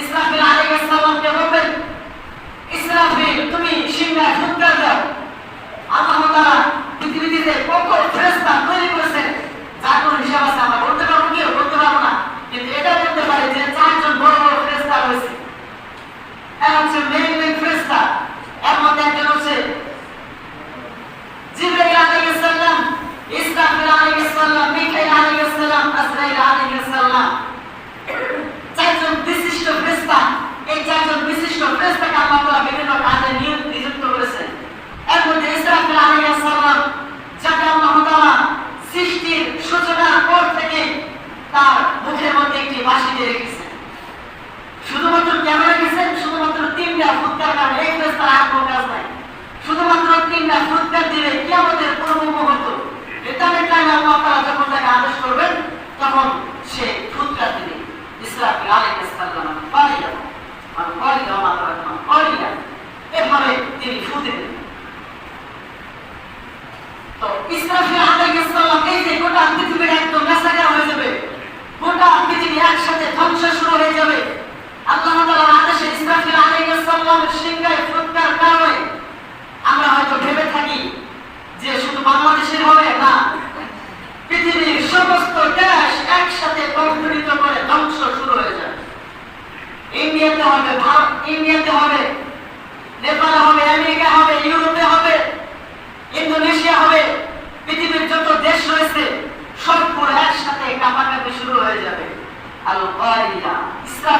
ইসরাফিল আলাইহিস সালামকে বলবেন ইসরাফিল তুমি সিংহায় ফুৎকার দাও। আল্লাহ তাআলা পৃথিবীতে কত ফেরেশতা তৈরি করেছেন যার কোনো হিসাব আছে আমরা বলতে পারব কি? বলতে পারব না। কিন্তু এটা বলতে পারি যে চারজন বড় বড় ফেরেশতা রয়েছে। এক হচ্ছে মেইন মেইন ফেরেশতা, এর মধ্যে একজন হচ্ছে জিবরাইল আলাইহিস সালাম, ইসরাফিল আলাইহিস সালাম, মিকাইল আলাইহিস সালাম, আজরাইল আলাইহিস সালাম। ফেরেশতা এই চারজন বিশিষ্ট ফেরেশতাকে আল্লাহ তাআলা বিভিন্ন কাজে নিয়োগ নিযুক্ত করেছেন এর মধ্যে ইসরাফিল আলাইহিস সালাম যাকে আল্লাহ তাআলা সৃষ্টির সূচনার পর থেকে তার মুখের মধ্যে একটি বাঁশি দিয়ে রেখেছেন শুধুমাত্র কেন রেখেছেন শুধুমাত্র তিনটা ফুৎকার কারণে এই ফেরেশতার আর কোনো কাজ নাই। শুধুমাত্র তিনটা ফুৎকার দিলে কিয়ামতের পূর্ব মুহূর্ত রিটার্নের টাইমে আল্লাহ তাআলা যখন তাকে আদেশ করবেন তখন সে ফুৎকার দিবে ইসরাফিল আলাইহিস সালাম পালিয়া আর পালিয়া মাতা রাখলাম পালিয়া এভাবে তিনি ফু দিবেন তো ইসরাফিল আলাইহিস সালাম এই যে গোটা পৃথিবীর একদম মেসাকার হয়ে যাবে গোটা পৃথিবী একসাথে ধ্বংস শুরু হয়ে যাবে আল্লাহ তাআলার আদেশে ইসরাফিল আলাইহিস সালামের সিংহায় ফুৎকার কারণে আমরা হয়তো ভেবে থাকি যে শুধু বাংলাদেশের হবে না পৃথিবীর সমস্ত দেশ একসাথে কম্পিত করে ধ্বংস শুরু হয়ে যাবে ইন্ডিয়াতে হবে ভারত ইন্ডিয়াতে হবে নেপালে হবে আমেরিকা হবে ইউরোপে হবে ইন্দোনেশিয়া হবে পৃথিবীর যত দেশ রয়েছে সবগুলো একসাথে কাপাকাপি শুরু হয়ে যাবে আল কারিয়া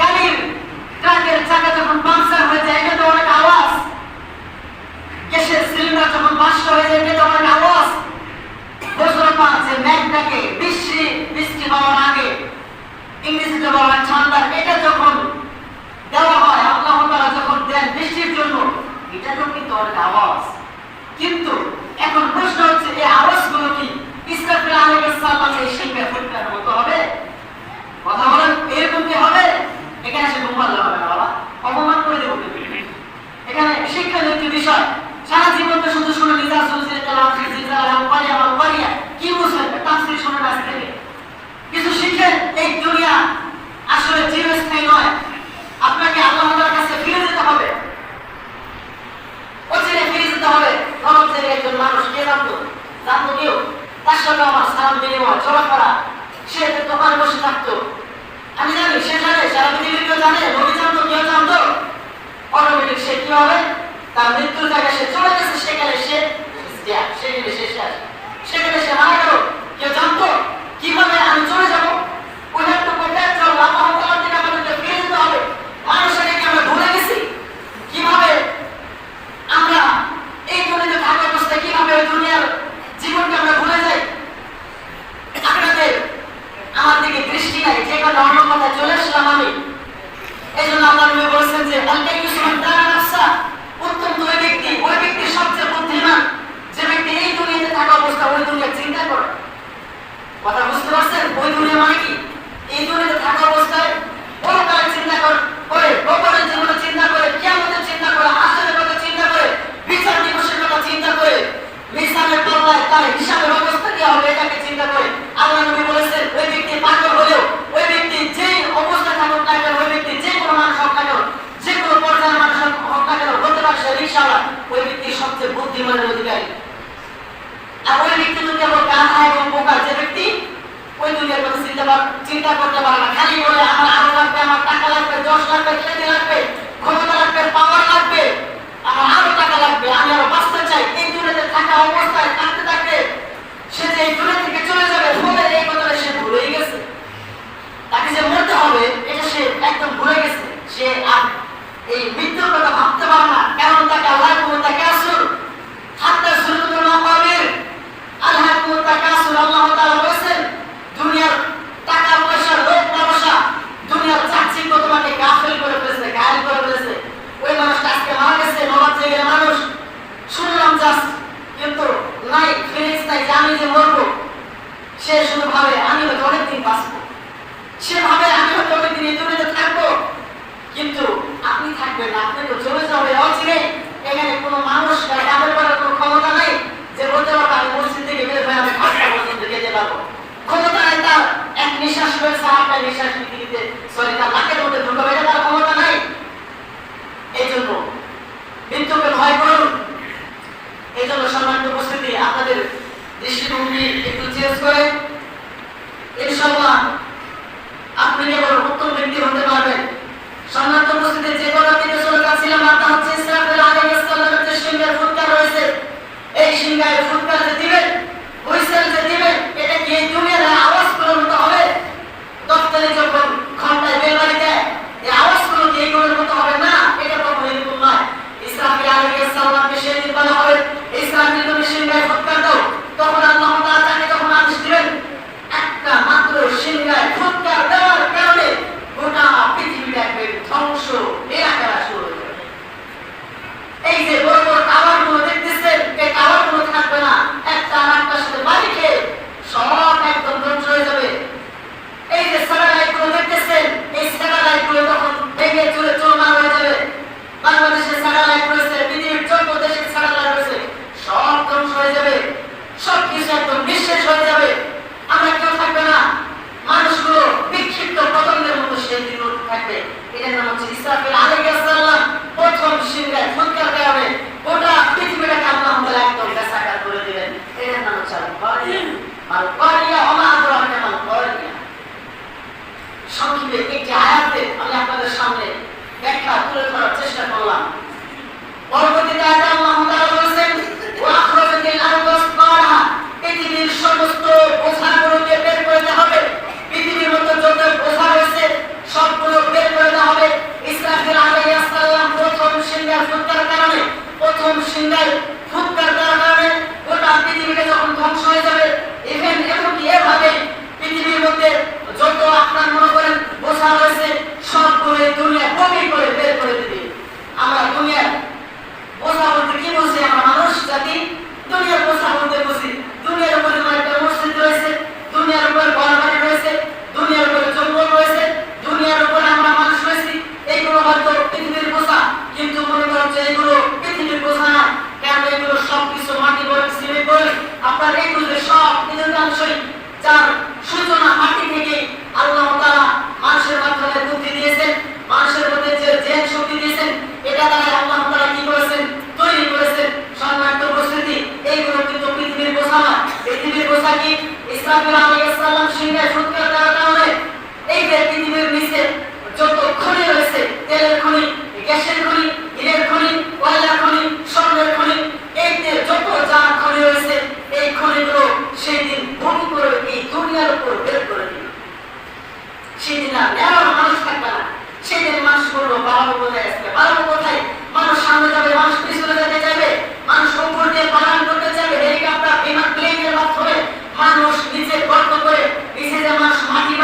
গাড়ির ট্রাকের চাকা যখন পাংচার হয়ে যায় এটা তো অনেক আওয়াজ। গ্যাসের সিলিন্ডার যখন নষ্ট হয়ে যায় এটা তো অনেক আওয়াজ। বজ্রপাত যে মেঘটাকে বৃষ্টি বৃষ্টি হওয়ার আগে, ইংরেজিতে বলা হয় ঠান্ডা এটা যখন দেওয়া হয়, আল্লাহ তাআলা যখন দেন বৃষ্টির জন্য, এটাতেও কিন্তু অনেক আওয়াজ। কিন্তু এখন প্রশ্ন হচ্ছে, এই আওয়াজগুলো কি ইসরাফিল আলাইহিস সালাম এই শিল্পের মতো হবে? কথা বলেন, এরকম কি হবে? এখানে সে ঘুম হবে না, বাবা। অপমান করে দেবো এখানে শিক্ষা একটি বিষয়, সারা জীবন তো শুধু শুনে নিজার শুনছে কালাম শিখছে কালাম পারিয়া বা পারিয়া কি বুঝবে? তাফসির শোনার কাছ থেকে। কিছু শিখেন এই দুনিয়া আসলে চিরস্থায়ী নয়। আপনাকে আল্লাহর কাছে ফিরে যেতে হবে। অচিরে ফিরে যেতে হবে। রমজের একজন মানুষ, কে জানতো? জানতো কেউ? তার সঙ্গে আমার সালাম বিনিময়, চলাফেরা। সে দোকান বসে থাকতো। আমি জানি, সে জানে, সারা পৃথিবীর কেউ জানে নবী জানতো কেউ জানতো অটোমেটিক সে কি হবে তার মৃত্যুর জায়গায় সে চলে গেছে, সেখানে সে সেখানে সে মারা গেল। কেউ জানতো কীভাবে আমি চলে যাব? কথা বুঝতে পারছেন? বই দুনিয়া মানে কি? এই দুনিয়াতে থাকা অবস্থায় পরকালে চিন্তা করে গোপনের জীবনে চিন্তা করে কেমন চিন্তা করে আসরের কথা চিন্তা করে, বিচার দিবসের কথা চিন্তা করে মিসানের পাল্লায় তার হিসাবের অবস্থা কি হবে এটাকে চিন্তা করে। আল্লাহ নবী চিন্তা করতে পারে না। খালি বলে, আমার আরও লাগবে, আমার টাকা লাগবে, দশ লাগবে, খেতে লাগবে, ক্ষমতা লাগবে পাওয়ার লাগবে, আমার আরও টাকা লাগবে, আমি আরও বাঁচতে চাই। এই দূরে থাকা অবস্থায়, থাকতে থাকতে সে যে এই দূরে থেকে চলে যাবে, ফলে এই কথাটা সে ভুলেই গেছে। তাকে যে মরতে হবে, এটা সে একদম ভুলে গেছে। সে আর এই মৃত্যুর কথা ভাবতে পারে না। কেমন তাকে আল্লাহ তাকে আসুর? হাত্তা সুরতুল মাকাবির আল্লাহ তাকে আসুর? আল্লাহ তারা বলেছেন, দুনিয়ার টাকা পয়সা কিন্তু আপনি থাকবেন আপনি তো জমে যাবে এখানে কোনো মানুষ নাই আমার নিঃশ্বাস রয়েছে আটটা নিঃশ্বাস পৃথিবীতে সরি তার নাকের মধ্যে বেড়ে তার ক্ষমতা নাই। এই জন্য মৃত্যুকে ভয় করুন। এই জন্য সম্মানিত উপস্থিতি, আপনাদের দৃষ্টিভঙ্গি একটু চেঞ্জ করে। ইনশাল্লাহ আপনি কেবল উত্তম ব্যক্তি হতে পারবেন। সম্মানিত উপস্থিতি, যে কোনো দিকে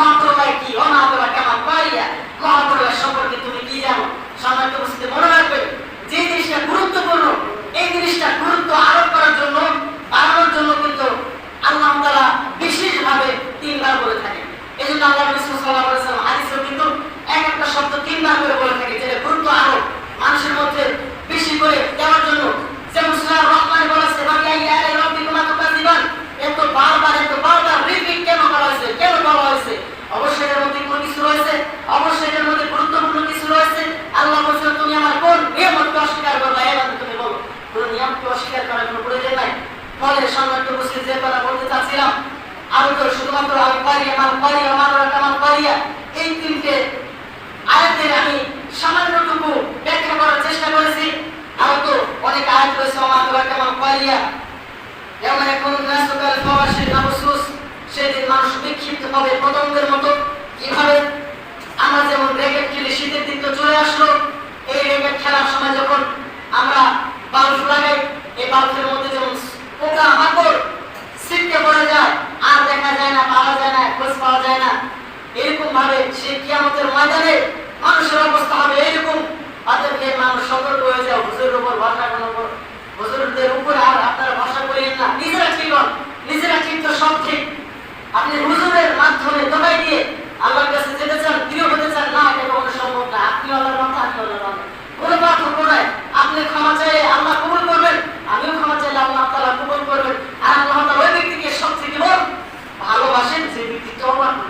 মহাপরোয়া কি অনাপরা কেমন করিয়া মহাপরোয়া সম্পর্কে তুমি কি জানো? সম্মানিত উপস্থিতি মনে রাখবে, যে জিনিসটা গুরুত্বপূর্ণ, এই জিনিসটা গুরুত্ব আরোপ করার জন্য, বাড়ানোর জন্য কিন্তু আল্লাহ তারা বিশেষভাবে তিনবার বলে থাকেন। এই জন্য আল্লাহ নবী সাল্লাহ হাদিসেও কিন্তু এক একটা শব্দ তিনবার করে বলে থাকে যেটা গুরুত্ব আরও মানুষের মধ্যে বেশি করে দেওয়ার জন্য যেমন সূরা রহমান বলেছে বাকি আইয়া আলাই রাব্বিকুমা তুকাযিবান এত বারবার এত বারবার রিপিট কেন করা হয়েছে কেন বলা হয়েছে অবশ্যই এর মধ্যে কোনো কিছু রয়েছে অবশ্যই এর মধ্যে গুরুত্বপূর্ণ কিছু রয়েছে আল্লাহ বলছে তুমি আমার কোন নিয়মকে অস্বীকার করবে এবার তুমি বলো কোন নিয়মকে অস্বীকার করার কোনো প্রয়োজন নাই ফলে সম্মানিত উপস্থিত যে কথা বলতে চাচ্ছিলাম আমি তো শুধুমাত্র আমি যেমন এখন মানুষ আমরা যেমন শীতের দিন তো চলে আসলো। এই খেলার সময় যখন আমরা বাল্ব লাগাই এই বাল্বের মধ্যে যেমন পোকা মাকড় ছিটকে পড়ে যায় আর দেখা যায় না পাওয়া যায় না খোঁজ পাওয়া যায় না এরকম ভাবে সে কিয়ামতের ময়দানে মানুষের অবস্থা হবে এরকম তাদেরকে মানুষ সতর্ক হয়ে যায় হুজুরের উপর ভরসা উপর হুজুরদের উপরে আর আপনারা ভরসা করিয়েন না। নিজেরা ঠিক নিজেরা ঠিক তো সব ঠিক। আপনি হুজুরের মাধ্যমে দবাই দিয়ে আল্লাহর কাছে যেতে চান প্রিয় হতে চান, না, এটা কখনো সম্ভব না। আপনি আল্লাহর মাথা আপনি আল্লাহর কোনো পার্থক্য নাই। আপনি ক্ষমা চাইলে আল্লাহ কবুল করবেন, আমিও ক্ষমা চাইলে আল্লাহ তাআলা কবুল করবেন। আর আল্লাহ ওই ব্যক্তিকে সব থেকে বল ভালোবাসেন যে ব্যক্তি করে।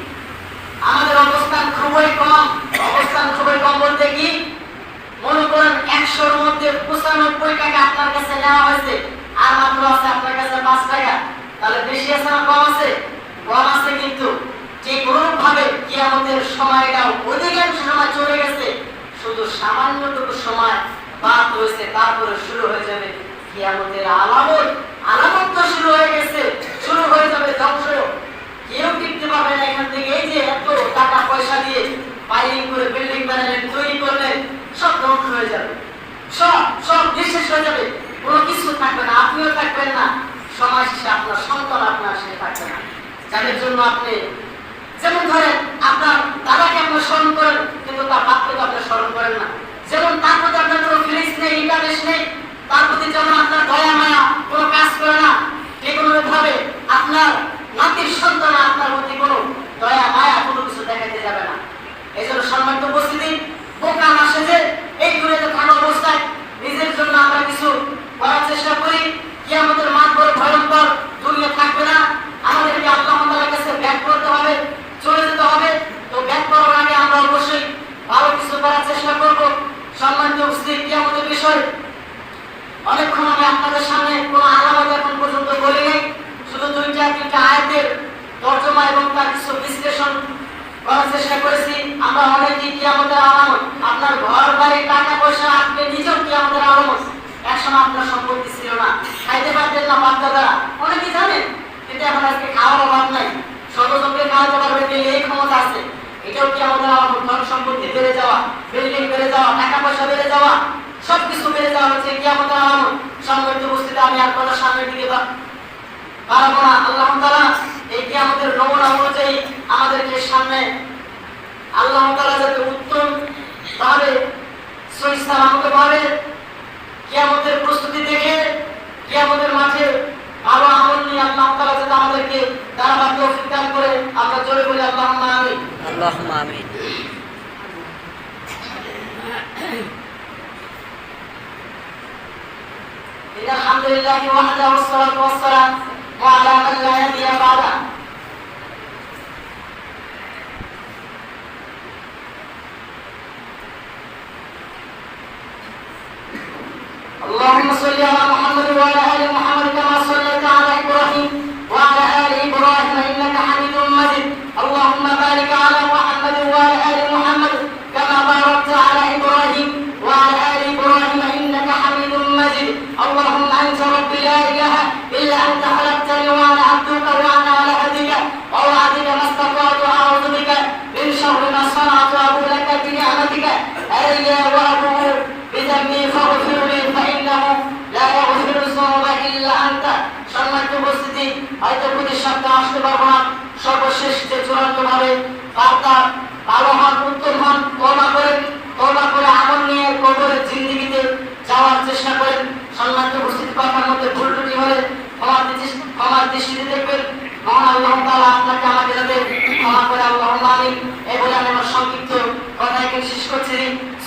আমাদের অবস্থান খুবই কম। অবস্থান খুবই কম বলতে কি? মনে করেন একশোর মধ্যে পঁচানব্বই টাকা আপনার কাছে নেওয়া হয়েছে। আর মাত্র আছে আপনার কাছে পাঁচ টাকা। তাহলে বেশি আছে না কম আছে? কম আছে কিন্তু। যে কোনো ভাবে কিয়ামতের সময়টাও অধিকাংশ সময় চলে গেছে। শুধু সামান্যটুকু সময় বাদ রয়েছে, তারপরে শুরু হয়ে যাবে কিয়ামতের আলামত। আলামত তো শুরু হয়ে গেছে, শুরু হয়ে যাবে ধ্বংস। কেউ টিকতে পারবে না এখান থেকে। এই যে এত পাইলিং করে বিল্ডিং বানালেন, তৈরি করলেন, সব ধ্বংস হয়ে যাবে। সব সব নিঃশেষ হয়ে যাবে। কোনো কিছু থাকবে না, আপনিও থাকবেন না। সমাজ শেষে আপনার সন্তান আপনার সে থাকবে না। যাদের জন্য আপনি, যেমন ধরেন, আপনার দাদাকে আপনি স্মরণ করেন, কিন্তু তার বাপকে আপনি স্মরণ করেন না। যেমন তার প্রতি আপনার কোনো ফিলিংস নেই ইন্টারেস্ট নেই, তার প্রতি যেমন আপনার দয়া, মায়া, কোনো কাজ করে না যে কোনো ভাবে আপনার নাতির সন্তান আপনার প্রতি কোনো দয়া, মায়া কোনো কিছু দেখাতে যাবে না। এই জন্য সম্মানিত উপস্থিতি, বোকা না সেজে এই দুনিয়াতে থাকা অবস্থায় নিজের জন্য আমরা কিছু করার চেষ্টা করি। কি আমাদের ভয়ঙ্কর, দুনিয়া থাকবে না। আমাদেরকে আল্লাহ তাআলার কাছে ব্যাক করতে হবে, চলে যেতে হবে। তো ব্যাক করার আগে আমরা অবশ্যই ভালো কিছু করার চেষ্টা করব। সম্মানিত উপস্থিতি কি বিষয়। অনেকক্ষণ আমি আপনাদের সামনে কোনো আলামত এখন পর্যন্ত বলি নাই শুধু দুইটা তিনটা আয়াতের তর্জমা এবং তার কিছু বিশ্লেষণ টাকা। পয়সা আপনি আজকে খাওয়ার অভাব নাই। সর্বজনকে খাওয়াতে এই ক্ষমতা আছে। এটাও কি ধন সম্পত্তি বেড়ে যাওয়া বেড়ে যাওয়া টাকা পয়সা বেড়ে যাওয়া, সবকিছু বেড়ে যাওয়া হচ্ছে কি আমাদের আলামত সম্মানিত আমি আর কথা সামনের দিকে পারবো না আল্লাহ তাআলা এই কি আমাদের নমুনা অনুযায়ী আমাদেরকে সামনে আল্লাহ তাআলা যাতে উত্তম ভাবে সহি সালামত ভাবে কিয়ামতের প্রস্তুতি দেখে কিয়ামতের মাঠে ভালো আমল নিয়ে আল্লাহ তাআলা যাতে আমাদেরকে দাঁড়াবার তৌফিক দান করে আমরা জোরে বলি আল্লাহুম্মা আমিন اللهم آمين إن الحمد لله وحده والصلاة والسلام وعلى من لا نبي بعده اللهم صل على محمد وعلى آل محمد كما صليت على إبراهيم وعلى آل إبراهيم إنك حميد مجيد. اللهم بارك على محمد সম্মানিত হয়তো প্রতি সপ্তাহে আসতে পারব না, সর্বশেষ যে চূড়ান্ত ভাবে বার্তা হন উত্তম হন তৌবা করেন তৌবা করে আমল নিয়ে কবরের জিন্দিগিতে যাওয়ার চেষ্টা করেন। সম্মানিত উপস্থিতি কথার মধ্যে ভুল ত্রুটি হলে দৃষ্টি ক্ষমার দৃষ্টিতে দেখবেন। মহান আল্লাহ তাআলা আপনাকে আমাকে ক্ষমা করে আল্লাহ আমিন এই বলে আমি আমার সংক্ষিপ্ত কথা এখানে শেষ করছি।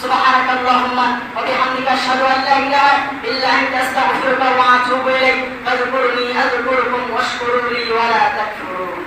سبحانك اللهم وبحمدك أشهد أن لا إله إلا أنت أستغفرك وأتوب إليك. فاذكرني أذكركم واشكروا لي ولا تكفرون.